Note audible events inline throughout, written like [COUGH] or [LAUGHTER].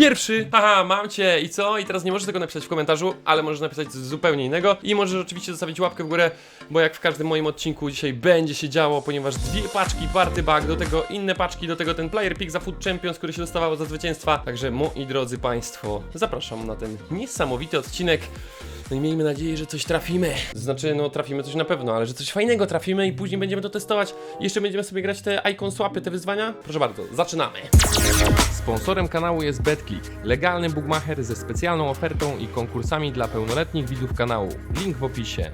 pierwszy! Haha, mam cię i co? I teraz nie możesz tego napisać w komentarzu, ale możesz napisać coś zupełnie innego i możesz oczywiście zostawić łapkę w górę, bo jak w każdym moim odcinku dzisiaj będzie się działo, ponieważ dwie paczki party bag, do tego inne paczki, do tego ten player pick za Food Champions, który się dostawało za zwycięstwa. Także moi drodzy państwo, zapraszam na ten niesamowity odcinek. No i miejmy nadzieję, że coś trafimy. Znaczy, no trafimy coś na pewno, ale że coś fajnego trafimy i później będziemy to testować. Jeszcze będziemy sobie grać te icon swapy, te wyzwania. Proszę bardzo, zaczynamy. Sponsorem kanału jest BetClick, legalny bookmacher ze specjalną ofertą i konkursami dla pełnoletnich widzów kanału. Link w opisie.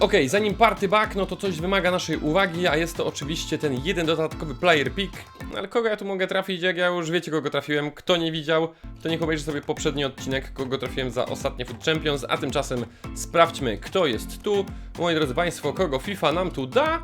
Okej, zanim party back, no to coś wymaga naszej uwagi, a jest to oczywiście ten jeden dodatkowy player pick. Ale kogo ja tu mogę trafić, jak ja już wiecie kogo trafiłem, kto nie widział, to niech obejrzy sobie poprzedni odcinek, kogo trafiłem za ostatnie Food Champions, a tymczasem sprawdźmy kto jest tu. Moi drodzy Państwo, kogo FIFA nam tu da?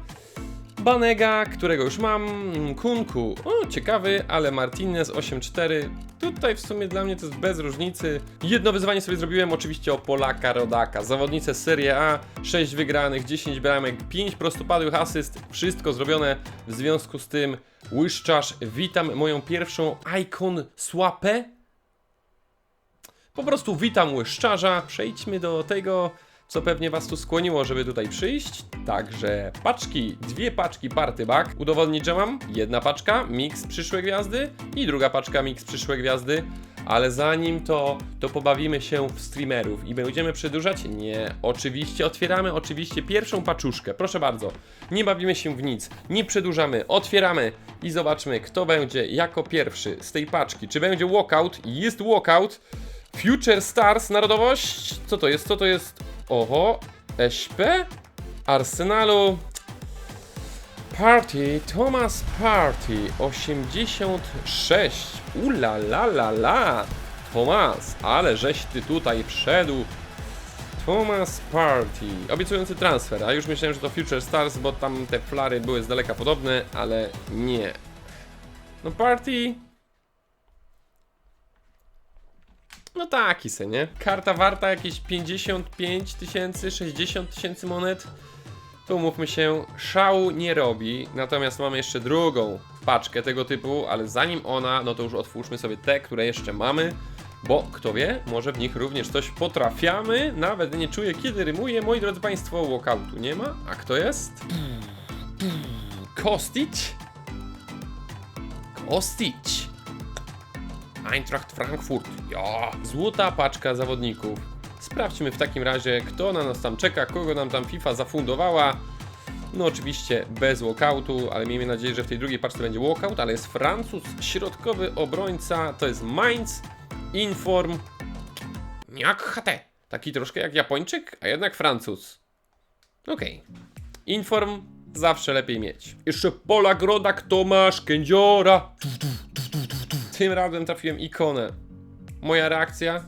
Banega, którego już mam, Kunku, o ciekawy, ale Martinez 8-4, tutaj w sumie dla mnie to jest bez różnicy. Jedno wyzwanie sobie zrobiłem oczywiście o Polaka Rodaka, zawodnicę Serie A, 6 wygranych, 10 bramek, 5 prostopadłych asyst, wszystko zrobione w związku z tym. Łyszczarz, witam moją pierwszą Icon Swapę. Po prostu witam łyszczarza, przejdźmy do tego, co pewnie was tu skłoniło, żeby tutaj przyjść. Także paczki, dwie paczki party bag. Udowodnić, że mam jedna paczka, mix przyszłe gwiazdy i druga paczka, mix przyszłe gwiazdy. Ale zanim to, to pobawimy się w streamerów i będziemy przedłużać? Nie. Oczywiście otwieramy oczywiście pierwszą paczuszkę. Proszę bardzo. Nie bawimy się w nic. Nie przedłużamy. Otwieramy i zobaczmy, kto będzie jako pierwszy z tej paczki. Czy będzie walkout? Jest walkout. Future Stars, narodowość. Co to jest? Co to jest? Oho, SP? Arsenalu. Party, Thomas Party, 86. Ula la la la. Thomas, ale żeś ty tutaj wszedł. Thomas Party. Obiecujący transfer, a już myślałem, że to Future Stars, bo tam te flary były z daleka podobne, ale nie. No Party No taki se, nie? Karta warta jakieś 55 tysięcy, 60 tysięcy monet. Tu mówmy się, szału nie robi. Natomiast mamy jeszcze drugą paczkę tego typu, ale zanim ona, no to już otwórzmy sobie te, które jeszcze mamy. Bo kto wie, może w nich również coś potrafiamy. Nawet nie czuję kiedy rymuje. Moi drodzy Państwo, walkoutu nie ma. A kto jest? Kostic? Kostic. Eintracht Frankfurt. Ja, złota paczka zawodników. Sprawdźmy w takim razie, kto na nas tam czeka, kogo nam tam FIFA zafundowała. No oczywiście bez walkoutu, ale miejmy nadzieję, że w tej drugiej paczce będzie walkout, ale jest Francuz, środkowy obrońca, to jest Mainz, Inform, jak HT. Taki troszkę jak Japończyk, a jednak Francuz. Okej. Inform zawsze lepiej mieć. Jeszcze Polak Rodak Tomasz Kędziora. Tym razem trafiłem ikonę. Moja reakcja?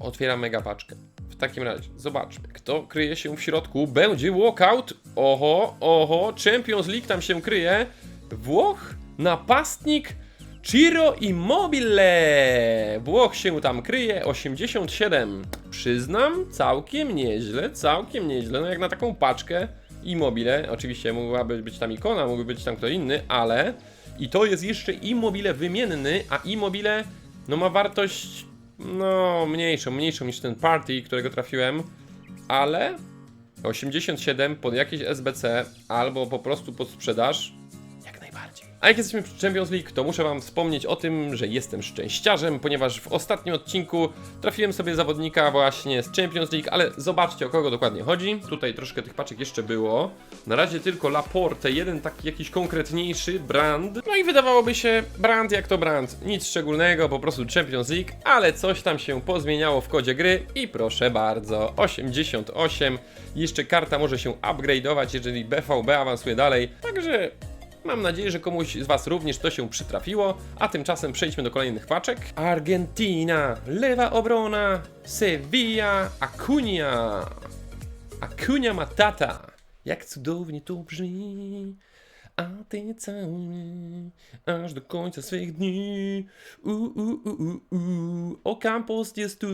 Otwieram mega paczkę. W takim razie, zobaczmy, kto kryje się w środku. Będzie walkout. Oho, oho, Champions League tam się kryje. Włoch, napastnik, Ciro Immobile. Włoch się tam kryje, 87. Przyznam, całkiem nieźle, całkiem nieźle. No jak na taką paczkę Immobile, oczywiście mogłaby być tam ikona, mógłby być tam kto inny, ale i to jest jeszcze Immobile wymienny, a Immobile no ma wartość no mniejszą, mniejszą niż ten Party, którego trafiłem, ale 87 pod jakieś SBC albo po prostu pod sprzedaż. A jak jesteśmy przy Champions League, to muszę wam wspomnieć o tym, że jestem szczęściarzem, ponieważ w ostatnim odcinku trafiłem sobie zawodnika właśnie z Champions League, ale zobaczcie o kogo dokładnie chodzi. Tutaj troszkę tych paczek jeszcze było. Na razie tylko Laporte, jeden taki jakiś konkretniejszy brand. No i wydawałoby się, brand jak to brand, nic szczególnego, po prostu Champions League, ale coś tam się pozmieniało w kodzie gry i proszę bardzo, 88. Jeszcze karta może się upgrade'ować, jeżeli BVB awansuje dalej, także Mam nadzieję, że komuś z Was również to się przytrafiło, a tymczasem przejdźmy do kolejnych paczek. Argentina, lewa obrona, Sevilla, Acuna. Acuna Matata. Jak cudownie to brzmi. A ty cały aż do końca swych dni. U, u, u, u, u. Ocampos jest tu.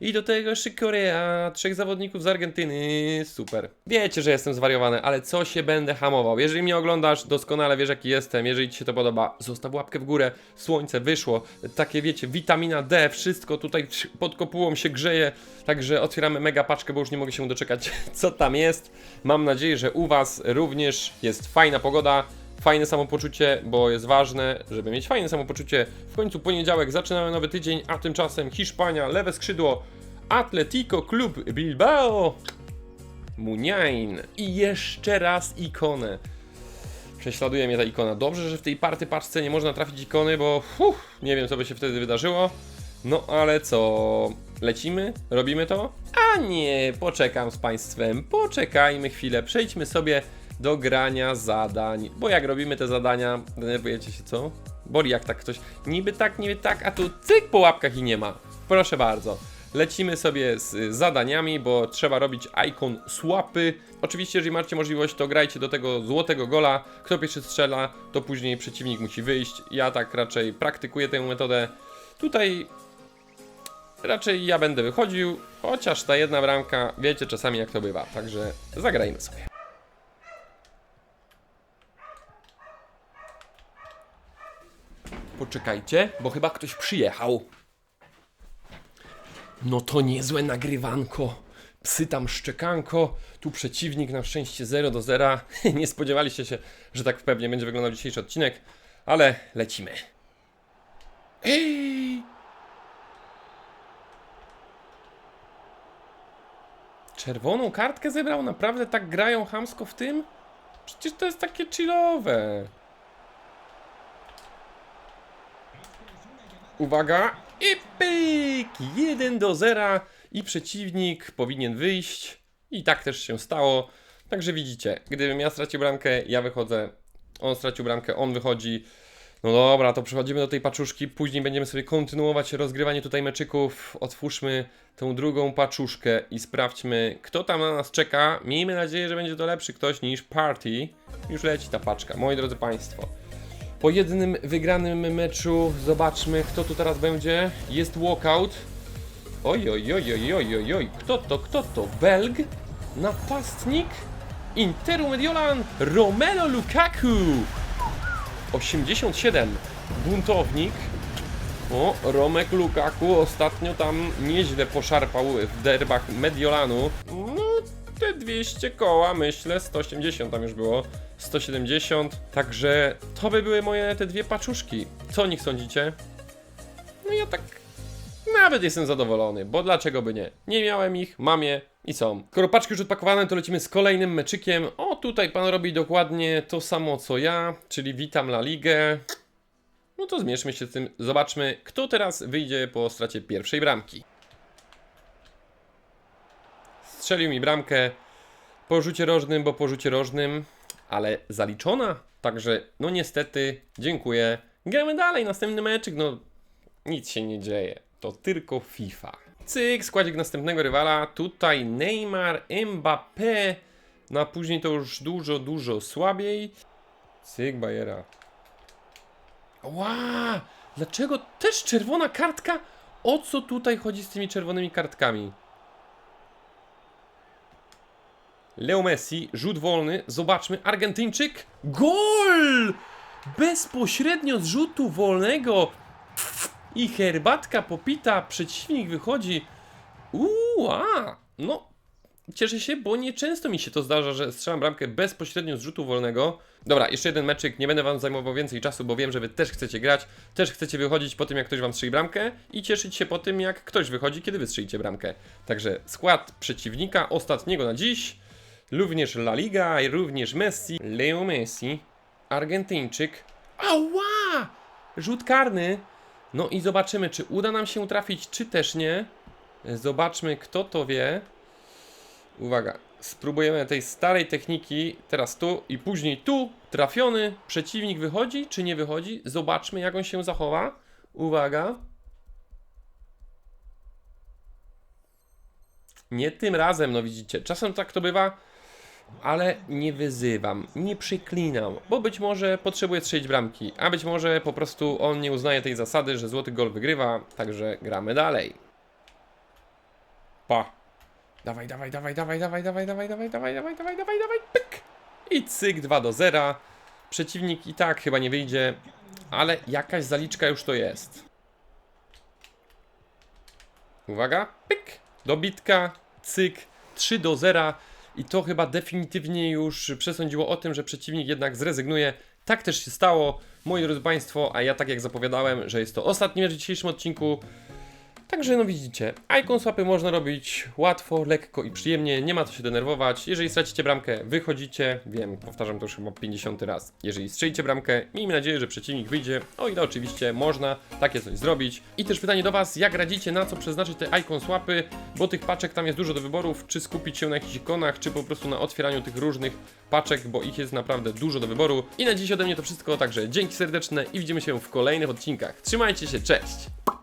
I do tego jeszcze Korea. Trzech zawodników z Argentyny. Super. Wiecie, że jestem zwariowany, ale co się będę hamował? Jeżeli mnie oglądasz, doskonale wiesz jaki jestem. Jeżeli ci się to podoba, zostaw łapkę w górę. Słońce wyszło. Takie wiecie, witamina D. Wszystko tutaj pod kopułą się grzeje. Także otwieramy mega paczkę, bo już nie mogę się doczekać, [LAUGHS] co tam jest. Mam nadzieję, że u Was również jest fajna pogoda, fajne samopoczucie, bo jest ważne, żeby mieć fajne samopoczucie. W końcu poniedziałek, zaczynamy nowy tydzień, a tymczasem Hiszpania, lewe skrzydło, Atletico Club Bilbao, Muniain i jeszcze raz ikonę. Prześladuje mnie ta ikona. Dobrze, że w tej party paczce nie można trafić ikony, bo uff, nie wiem co by się wtedy wydarzyło. No ale co? Lecimy? Robimy to? A nie, poczekam z Państwem. Poczekajmy chwilę. Przejdźmy sobie do grania zadań. Bo jak robimy te zadania, denerwujecie się co? Boli jak tak ktoś. Niby tak, niby tak, a tu cyk po łapkach i nie ma. Proszę bardzo. Lecimy sobie z zadaniami, bo trzeba robić icon swapy. Oczywiście, jeżeli macie możliwość, to grajcie do tego złotego gola. Kto pierwszy strzela, to później przeciwnik musi wyjść. Ja tak raczej praktykuję tę metodę. Tutaj raczej ja będę wychodził, chociaż ta jedna bramka, wiecie czasami jak to bywa, także zagrajmy sobie. Poczekajcie, bo chyba ktoś przyjechał. No to niezłe nagrywanko. Psy tam szczekanko, tu przeciwnik na szczęście 0 do 0. [LAUGHS] Nie spodziewaliście się, że tak pewnie będzie wyglądał dzisiejszy odcinek, ale lecimy. Ej! Czerwoną kartkę zebrał? Naprawdę tak grają hamsko w tym? Przecież to jest takie chillowe. Uwaga! I pyk! 1 do 0 i przeciwnik powinien wyjść. I tak też się stało. Także widzicie, gdybym ja stracił bramkę, ja wychodzę. On stracił bramkę, on wychodzi. No dobra, to przechodzimy do tej paczuszki. Później będziemy sobie kontynuować rozgrywanie tutaj meczyków. Otwórzmy tę drugą paczuszkę i sprawdźmy, kto tam na nas czeka. Miejmy nadzieję, że będzie to lepszy ktoś niż Party. Już leci ta paczka, moi drodzy Państwo. Po jednym wygranym meczu zobaczmy, kto tu teraz będzie. Jest walkout. Oj, oj, oj, oj, oj, oj, oj. Kto to, kto to? Belg? Napastnik? Interu Mediolan? Romelu Lukaku! 87. Buntownik. O, Romek Lukaku ostatnio tam nieźle poszarpał w derbach Mediolanu. No, te 200 koła, myślę, 180 tam już było. 170. Także to by były moje te dwie paczuszki. Co o nich sądzicie? No ja tak nawet jestem zadowolony, bo dlaczego by nie? Nie miałem ich, mam je i są. Skoro paczki już odpakowane, to lecimy z kolejnym meczykiem. O, tutaj pan robi dokładnie to samo co ja, czyli witam La Ligę. No to zmierzmy się z tym, zobaczmy, kto teraz wyjdzie po stracie pierwszej bramki. Strzelił mi bramkę po rzucie rożnym, bo po rzucie rożnym, ale zaliczona. Także, no niestety, dziękuję. Gramy dalej, następny meczyk, no nic się nie dzieje. To tylko FIFA. Cyk, składzik następnego rywala. Tutaj Neymar, Mbappé. No a później to już dużo, dużo słabiej. Cyk, Bajera. Ła! Dlaczego też czerwona kartka? O co tutaj chodzi z tymi czerwonymi kartkami? Leo Messi, rzut wolny, zobaczmy, Argentyńczyk, gol! Bezpośrednio z rzutu wolnego i herbatka popita, przeciwnik wychodzi. Uuu, a, no, cieszę się, bo nieczęsto mi się to zdarza, że strzelam bramkę bezpośrednio z rzutu wolnego. Dobra, jeszcze jeden meczyk, nie będę wam zajmował więcej czasu, bo wiem, że wy też chcecie grać, też chcecie wychodzić po tym, jak ktoś wam strzeli bramkę i cieszyć się po tym, jak ktoś wychodzi, kiedy wy strzelicie bramkę. Także skład przeciwnika ostatniego na dziś, również La Liga, również Messi, Leo Messi, Argentyńczyk. Ała! Rzut karny. No i zobaczymy, czy uda nam się trafić, czy też nie. Zobaczmy, kto to wie. Uwaga, spróbujemy tej starej techniki, teraz tu i później tu, trafiony, przeciwnik wychodzi, czy nie wychodzi, zobaczmy jak on się zachowa, uwaga. Nie tym razem, no widzicie, czasem tak to bywa, ale nie wyzywam, nie przyklinam, bo być może potrzebuje strzelić bramki, a być może po prostu on nie uznaje tej zasady, że złoty gol wygrywa, także gramy dalej. Pa. Dawaj, dawaj, dawaj, dawaj, dawaj, dawaj, dawaj, dawaj, dawaj, dawaj, dawaj, dawaj, dawaj, pyk. I cyk 2 do 0. Przeciwnik i tak chyba nie wyjdzie, ale jakaś zaliczka już to jest. Uwaga, pyk, dobitka, cyk, 3 do 0 i to chyba definitywnie już przesądziło o tym, że przeciwnik jednak zrezygnuje. Tak też się stało, moi drodzy Państwo, a ja tak jak zapowiadałem, że jest to ostatni mecz w dzisiejszym odcinku. Także no widzicie, icon swapy można robić łatwo, lekko i przyjemnie, nie ma co się denerwować. Jeżeli stracicie bramkę, wychodzicie, wiem, powtarzam to już chyba 50 raz. Jeżeli strzelicie bramkę, miejmy nadzieję, że przeciwnik wyjdzie, o ile oczywiście można takie coś zrobić. I też pytanie do Was, jak radzicie, na co przeznaczyć te icon swapy, bo tych paczek tam jest dużo do wyborów, czy skupić się na jakichś ikonach, czy po prostu na otwieraniu tych różnych paczek, bo ich jest naprawdę dużo do wyboru. I na dziś ode mnie to wszystko, także dzięki serdeczne i widzimy się w kolejnych odcinkach. Trzymajcie się, cześć!